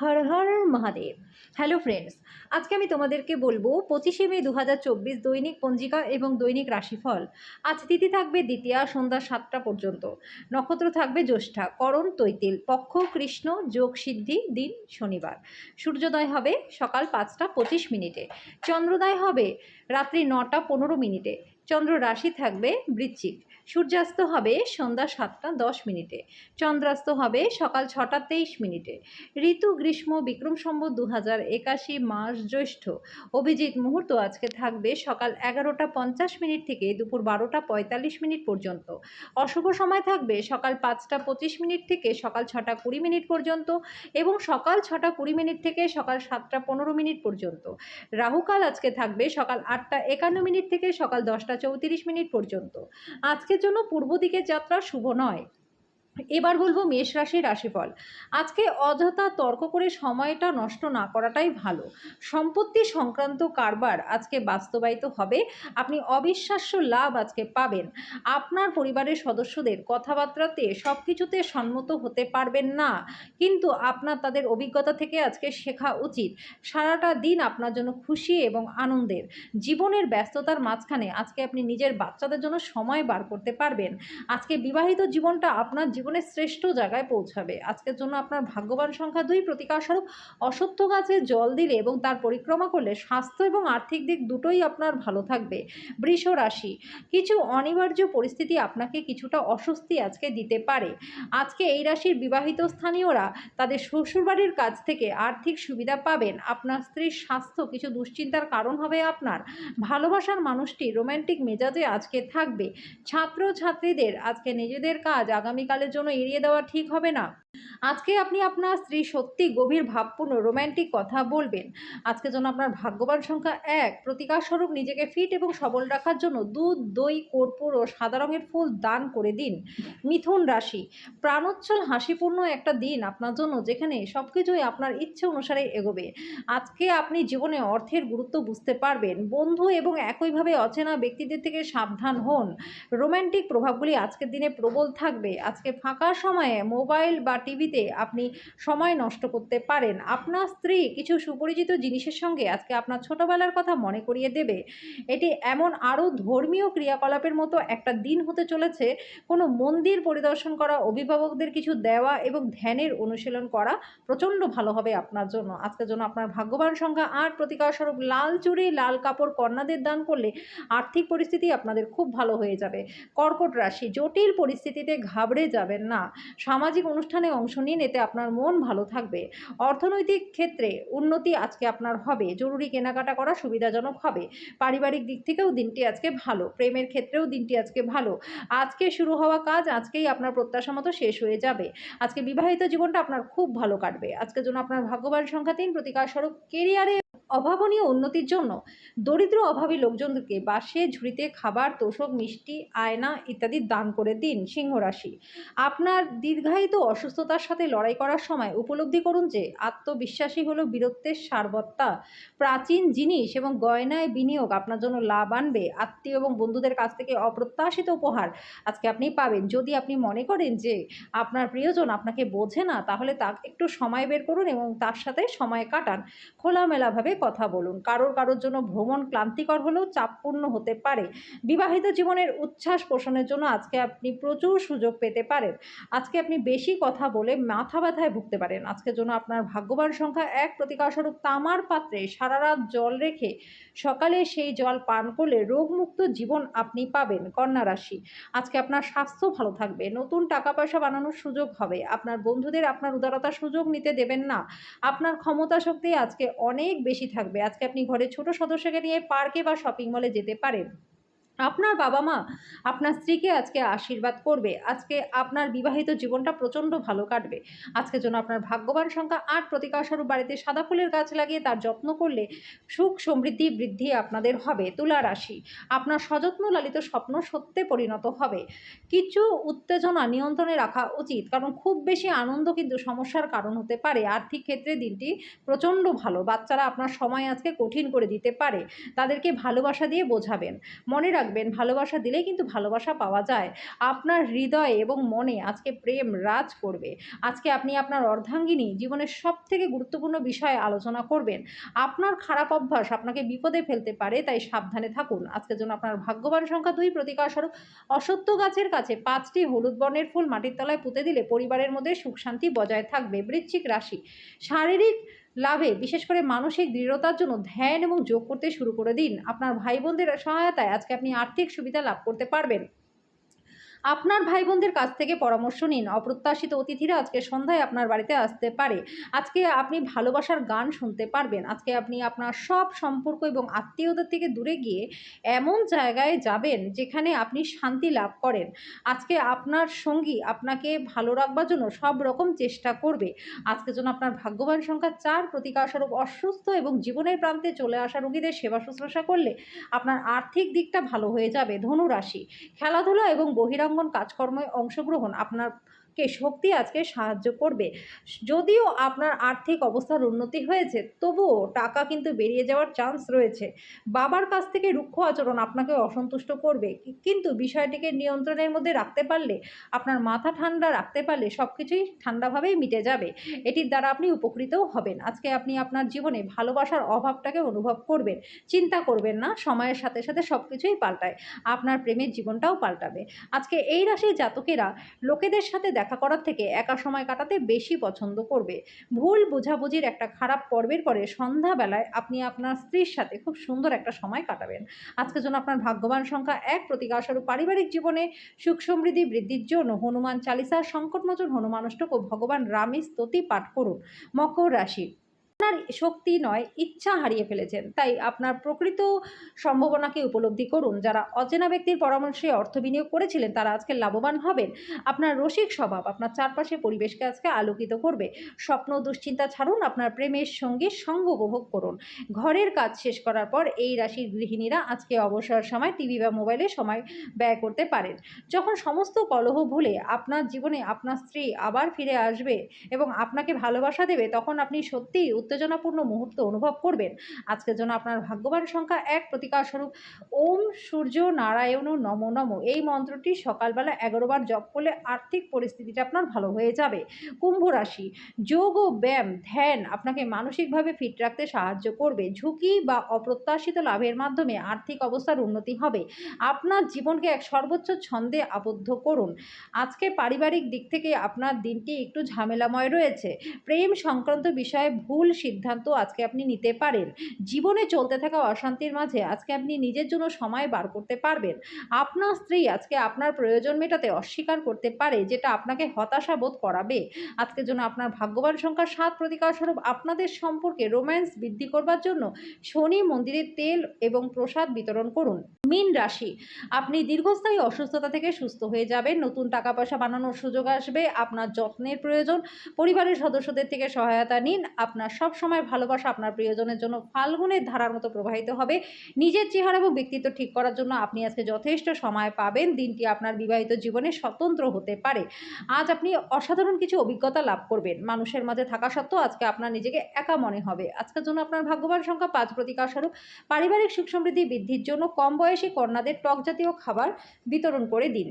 হর Har Mahadev. Hello friends আজকে আমি তোমাদেরকে বলব পঁচিশে মে দু হাজার চব্বিশ দৈনিক পঞ্জিকা এবং দৈনিক রাশিফল। আজ তিথি থাকবে দ্বিতীয়া, সন্ধ্যা সাতটা পর্যন্ত। নক্ষত্র থাকবে জ্যৈষ্ঠা, করণ, তৈতিল, পক্ষ, কৃষ্ণ, যোগ, সিদ্ধি, দিন, শনিবার। সূর্যোদয় হবে সকাল পাঁচটা পঁচিশ মিনিটে। চন্দ্রোদয় হবে রাত্রি নটা পনেরো মিনিটে। চন্দ্র রাশি থাকবে বৃশ্চিক। সূর্যাস্ত হবে সন্ধ্যা সাতটা দশ মিনিটে। চন্দ্রাস্ত হবে সকাল ছটা তেইশ মিনিটে। ঋতু, গ্রীষ্ম, বিক্রম সম্বত দু হাজার একাশি মাস জ্যৈষ্ঠ। অভিজিৎ মুহূর্ত আজকে থাকবে সকাল এগারোটা পঞ্চাশ মিনিট থেকে দুপুর বারোটা পঁয়তাল্লিশ মিনিট পর্যন্ত। অশুভ সময় থাকবে সকাল পাঁচটা পঁচিশ মিনিট থেকে সকাল ছটা কুড়ি মিনিট পর্যন্ত এবং সকাল ছটা কুড়ি মিনিট থেকে সকাল সাতটা পনেরো মিনিট পর্যন্ত। রাহুকাল আজকে থাকবে সকাল আটটা একান্ন মিনিট থেকে সকাল দশটা চৌত্রিশ মিনিট পর্যন্ত। আজকের জন্য পূর্ব দিকের যাত্রা শুভ নয়। এবার বলব মেষ রাশির রাশিফল। আজকে অযথা তর্ক করে সময়টা নষ্ট না করাটাই ভালো। সম্পত্তি সংক্রান্ত কারবার আজকে বাস্তবায়িত হবে। আপনি অবিশ্বাস্য লাভ আজকে পাবেন। আপনার পরিবারের সদস্যদের কথাবার্তাতে সব কিছুতে সম্মত হতে পারবেন না। কিন্তু আপনার তাদের অভিজ্ঞতা থেকে আজকে শেখা উচিত। সারাটা দিন আপনার জন্য খুশি এবং আনন্দের। জীবনের ব্যস্ততার মাঝখানে আজকে আপনি নিজের বাচ্চাদের জন্য সময় বার করতে পারবেন। আজকে বিবাহিত জীবনটা আপনার জীবনের শ্রেষ্ঠ জায়গায় পৌঁছাবে। আজকের জন্য আপনার ভাগ্যবান সংখ্যা দুই। প্রতিকারস্বরূপ অসত্য গাছে জল দিলে এবং তার পরিক্রমা করলে স্বাস্থ্য এবং আর্থিক দিক দুটোই আপনার ভালো থাকবে। বৃষ রাশি, কিছু অনিবার্য পরিস্থিতি আপনাকে কিছুটা অস্বস্তি আজকে দিতে পারে। আজকে এই রাশির বিবাহিত স্থানীয়রা তাদের শ্বশুরবাড়ির কাছ থেকে আর্থিক সুবিধা পাবেন। আপনার স্ত্রীর স্বাস্থ্য কিছু দুশ্চিন্তার কারণ হবে আপনার। ভালোবাসার মানুষটি রোম্যান্টিক মেজাজে আজকে থাকবে। ছাত্র ছাত্রীদের আজকে নিজেদের কাজ আগামীকালের জন্য এড়িয়ে দেওয়া ঠিক হবে না। আজকে আপনি আপনার স্ত্রী সত্যি গভীর ভাবপূর্ণ রোম্যান্টিক কথা বলবেন। আজকে যেন আপনার ভাগ্যবান সংখ্যা এক। প্রতিকার স্বরূপ নিজেকে ফিট এবং সবল রাখার জন্য দুধ, দই, কর্পূর ও সাদা রঙের ফুল দান করে দিন। মিথুন রাশি, প্রাণোচ্ছল, হাসিপূর্ণ একটা দিন আপনার জন্য যেখানে সব কিছুই আপনার ইচ্ছে অনুসারে এগোবে। আজকে আপনি জীবনে অর্থের গুরুত্ব বুঝতে পারবেন। বন্ধু এবং একইভাবে অচেনা ব্যক্তিদের থেকে সাবধান হন। রোম্যান্টিক প্রভাবগুলি আজকের দিনে প্রবল থাকবে। আজকে ফাঁকা সময়ে মোবাইল বা টিভিতে আপনি সময় নষ্ট করতে পারেন। আপনার স্ত্রী কিছু সুপরিচিত জিনিসের সঙ্গে আজকে আপনার ছোটবেলার কথা মনে করিয়ে দেবে। এটি এমন আরও ধর্মীয় ক্রিয়াকলাপের মতো একটা দিন হতে চলেছে। কোনো মন্দির পরিদর্শন করা, অভিভাবকদের কিছু দেওয়া এবং ধ্যানের অনুশীলন করা প্রচণ্ড ভালো হবে আপনার জন্য। আজকের জন্য আপনার ভাগ্যবান সংখ্যা আর প্রতিকার স্বরূপ লাল চুড়ি, লাল কাপড় কন্যাদের দান করলে আর্থিক পরিস্থিতি আপনাদের খুব ভালো হয়ে যাবে। কর্কট রাশি, জটিল পরিস্থিতিতে ঘাবড়ে যাবেন না। সামাজিক অনুষ্ঠানে অংশ নিন এতে আপনার মন ভালো থাকবে। অর্থনৈতিক ক্ষেত্রে উন্নতি আজকে আপনার হবে। জরুরি কেনাকাটা করা সুবিধাজনক হবে। পারিবারিক দিক থেকেও দিনটি আজকে ভালো। প্রেমের ক্ষেত্রেও দিনটি আজকে ভালো। আজকে শুরু হওয়া কাজ আজকেই আপনার প্রত্যাশা মতো শেষ হয়ে যাবে। আজকে বিবাহিত জীবনটা আপনার খুব ভালো কাটবে। আজকের জন্য আপনার ভাগ্যবান সংখ্যা তিন প্রতিকার স্বরূপ কেরিয়ারে অভাবনীয় উন্নতির জন্য দরিদ্র অভাবী লোকজনদেরকে বাসে, ঝুড়িতে খাবার, তোষক, মিষ্টি, আয়না ইত্যাদি দান করে দিন সিংহ রাশি। আপনার দীর্ঘায়িত অসুস্থতার সাথে লড়াই করার সময় উপলব্ধি করুন যে, আত্মবিশ্বাসী হলো বীরত্বের সারবত্তা। প্রাচীন জিনিস এবং গয়নায় বিনিয়োগ আপনার জন্য লাভ আনবে। আত্মীয় এবং বন্ধুদের কাছ থেকে অপ্রত্যাশিত উপহার আজকে আপনি পাবেন। যদি আপনি মনে করেন যে, আপনার প্রিয়জন আপনাকে বোঝে না, তাহলে তা একটু সময় বের করুন এবং তার সাথে সময় কাটান। খোলামেলাভাবে কথা বলুন। কারোর কারোর জন্য ভ্রমণ ক্লান্তিকর হলেও চাপপূর্ণ হতে পারে। বিবাহিত জীবনের উচ্ছ্বাস পোষণের জন্য আজকে আপনি প্রচুর সুযোগ পেতে পারেন। আজকে আপনি বেশি কথা বলে মাথা ব্যথায় ভুগতে পারেন। আজকের জন্য আপনার ভাগ্যবান সংখ্যা এক প্রতিকারস্বরূপ তামার পাত্রে সারা রাত জল রেখে সকালে সেই জল পান করলে রোগমুক্ত জীবন আপনি পাবেন কন্যা রাশি। আজকে আপনার স্বাস্থ্য ভালো থাকবে। নতুন টাকা পয়সা বানানোর সুযোগ হবে। আপনার বন্ধুদের আপনার উদারতার সুযোগ নিতে দেবেন না। আপনার ক্ষমতা শক্তি আজকে অনেক বেশি থাকবে। আজকে আপনি ঘরের ছোট সদস্যকে নিয়ে পার্কে বা শপিং মলে যেতে পারেন। আপনার বাবা মা আপনার স্ত্রীকে আজকে আশীর্বাদ করবে, আজকে আপনার বিবাহিত জীবনটা প্রচণ্ড ভালো কাটবে। আজকের জন্য আপনার ভাগ্যবান সংখ্যা আট প্রতিকারস্বরূপ বাড়িতে সাদা ফুলের গাছ লাগিয়ে তার যত্ন করলে সুখ সমৃদ্ধি বৃদ্ধি আপনাদের হবে, তুলা রাশি। আপনার সযত্ন লালিত স্বপ্ন সত্যে পরিণত হবে। কিছু উত্তেজনা নিয়ন্ত্রণে রাখা উচিত, কারণ খুব বেশি আনন্দ কিন্তু সমস্যার কারণ হতে পারে। আর্থিক ক্ষেত্রে দিনটি প্রচণ্ড ভালো, বাচ্চারা আপনার সময় আজকে কঠিন করে দিতে পারে, তাদেরকে ভালোবাসা দিয়ে বোঝাবেন। মনে রাখবেন রাখবেন ভালোবাসা দিলেই কিন্তু ভালোবাসা পাওয়া যায়। আপনার হৃদয়ে এবং মনে আজকে প্রেম রাজ করবে। আজকে আপনি আপনার অর্ধাঙ্গিনী জীবনের সব থেকে গুরুত্বপূর্ণ বিষয়ে আলোচনা করবেন। আপনার খারাপ অভ্যাস আপনাকে বিপদে ফেলতে পারে, তাই সাবধানে থাকুন। আজকের জন্য আপনার ভাগ্যবান সংখ্যা দুই। প্রতিকার স্বরূপ অসত্য গাছের কাছে পাঁচটি হলুদ বর্ণের ফুল মাটির তলায় পুঁতে দিলে পরিবারের মধ্যে সুখ শান্তি বজায় থাকবে। বৃশ্চিক রাশি। শারীরিক লাভে, বিশেষ করে মানসিক দৃঢ়তার জন্য ধ্যান এবং যোগ করতে শুরু করে দিন। আপনার ভাই বোনদের সহায়তায় আজকে আপনি আর্থিক সুবিধা লাভ করতে পারবেন। আপনার ভাই বোনদের কাছ থেকে পরামর্শ নিন। অপ্রত্যাশিত অতিথিরা আজকে সন্ধ্যায় আপনার বাড়িতে আসতে পারে। আজকে আপনি ভালোবাসার গান শুনতে পারবেন। আজকে আপনি আপনার সব সম্পর্ক এবং আত্মীয়দের থেকে দূরে গিয়ে এমন জায়গায় যাবেন যেখানে আপনি শান্তি লাভ করেন। আজকে আপনার সঙ্গী আপনাকে ভালো রাখবার জন্য সব রকম চেষ্টা করবে। আজকের জন্য আপনার ভাগ্যবান সংখ্যা চার, প্রতিকারস্বরূপ অসুস্থ এবং জীবনের প্রান্তে চলে আসা রোগীদের সেবা শুশ্রূষা করলে আপনার আর্থিক দিকটা ভালো হয়ে যাবে। ধনুরাশি, খেলাধুলা এবং বহিরাঙ্গন কাজকর্মে অংশগ্রহণ আপনারকে শক্তি আজকে সাহায্য করবে। যদিও আপনার আর্থিক অবস্থার উন্নতি হয়েছে, তবুও টাকা কিন্তু বেরিয়ে যাওয়ার চান্স রয়েছে। বাবার কাছ থেকে রুক্ষ আচরণ আপনাকে অসন্তুষ্ট করবে। কিন্তু বিষয়টিকে নিয়ন্ত্রণের মধ্যে রাখতে পারলে, আপনার মাথা ঠান্ডা রাখতে পারলে সব কিছুই ঠান্ডাভাবেই মিটে যাবে। এটির দ্বারা আপনি উপকৃতও হবেন। আজকে আপনি আপনার জীবনে ভালোবাসার অভাবটাকে অনুভব করবেন। চিন্তা করবেন না, সময়ের সাথে সাথে সব কিছুই পাল্টায়। আপনার প্রেমের জীবনটাও পাল্টাবে। আজকে এই রাশির জাতকেরা লোকেদের সাথে দেখা করার থেকে একা সময় কাটাতে বেশি পছন্দ করবে। ভুল বোঝাবুঝির একটা খারাপ পর্বের পরে সন্ধ্যাবেলায় আপনি আপনার স্ত্রীর সাথে খুব সুন্দর একটা সময় কাটাবেন। আজকের জন্য আপনার ভাগ্যবান সংখ্যা এক। প্রতিকারস্বরূপ পারিবারিক জীবনে সুখ সমৃদ্ধি বৃদ্ধির জন্য হনুমান চালিসা সংকটমোচন হনুমানষ্টক ও ভগবান রামের স্তুতি পাঠ করুন। মকর রাশি আপনার শক্তি নয়, ইচ্ছা হারিয়ে ফেলেছেন। তাই আপনার প্রকৃত সম্ভাবনাকে উপলব্ধি করুন। যারা অচেনা ব্যক্তির পরামর্শে অর্থ বিনিয়োগ করেছিলেন, তারা আজকে লাভবান হবেন। আপনার রসিক স্বভাব, আপনার চারপাশে পরিবেশকে আজকে আলোকিত করবে। স্বপ্ন, দুশ্চিন্তা ছাড়ুন, আপনার প্রেমের সঙ্গে সঙ্গ উপভোগ করুন। ঘরের কাজ শেষ করার পর এই রাশির গৃহিণীরা আজকে অবসর সময় টিভি বা মোবাইলে সময় ব্যয় করতে পারেন। যখন সমস্ত কলহ ভুলে আপনার জীবনে আপনার স্ত্রী আবার ফিরে আসবে এবং আপনাকে ভালোবাসা দেবে, তখন আপনি সত্যিই উত্তেজনাপূর্ণ মুহূর্ত অনুভব করবেন। আজকের জন্য আপনার ভাগ্যবান সংখ্যা এক। প্রতিকার স্বরূপ, ওম সূর্য নারায়ণ নম নম। এই মন্ত্রটি সকালবেলা এগারোবার জপ করলে আর্থিক পরিস্থিতিটা আপনার ভালো হয়ে যাবে। কুম্ভ রাশি, যোগ ও ব্যায়াম, ধ্যান আপনাকে মানসিকভাবে ফিট রাখতে সাহায্য করবে। ঝুঁকি বা অপ্রত্যাশিত লাভের মাধ্যমে আর্থিক অবস্থার উন্নতি হবে। আপনার জীবনকে এক সর্বোচ্চ ছন্দে আবদ্ধ করুন। আজকে পারিবারিক দিক থেকে আপনার দিনটি একটু ঝামেলাময় রয়েছে। প্রেম সংক্রান্ত বিষয়ে ভুল সিদ্ধান্ত আজকে আপনি নিতে পারেন। জীবনে চলতে থাকা অশান্তির মাঝে আজকে আপনি নিজের জন্য সময় বার করতে পারবেন। আপনার স্ত্রী আজকে আপনার প্রয়োজন মেটাতে অস্বীকার করতে পারে, যেটা আপনাকে হতাশা বোধ করাবে। আজকের জন্য আপনার ভাগ্যবান সংখ্যা সাত প্রতিকার স্বরূপ আপনাদের সম্পর্কে রোম্যান্স বৃদ্ধি করবার জন্য শনি মন্দিরে তেল এবং প্রসাদ বিতরণ করুন। মীন রাশি, আপনি দীর্ঘস্থায়ী অসুস্থতা থেকে সুস্থ হয়ে যাবেন, নতুন টাকা পয়সা বানানোর সুযোগ আসবে, আপনার যত্নের প্রয়োজন, পরিবারের সদস্যদের থেকে সহায়তা নিন, আপনার সব সময় ভালোবাসা আপনার প্রিয়জনের জন্য ফাল্গুনের ধারার মতো প্রবাহিত হবে। নিজের চেহারা এবং ব্যক্তিত্ব ঠিক করার জন্য আপনি আজকে যথেষ্ট সময় পাবেন। দিনটি আপনার বিবাহিত জীবনে স্বতন্ত্র হতে পারে। আজ আপনি অসাধারণ কিছু অভিজ্ঞতা লাভ করবেন। মানুষের মাঝে থাকা সত্ত্বেও আজকে আপনার নিজেকে একা মনে হবে। আজকের জন্য আপনার ভাগ্যবান সংখ্যা পাঁচ প্রতিকার স্বরূপ। পারিবারিক সুখ সমৃদ্ধি বৃদ্ধির জন্য কম বয়সী কন্যাদের টক জাতীয় খাবার বিতরণ করে দিন।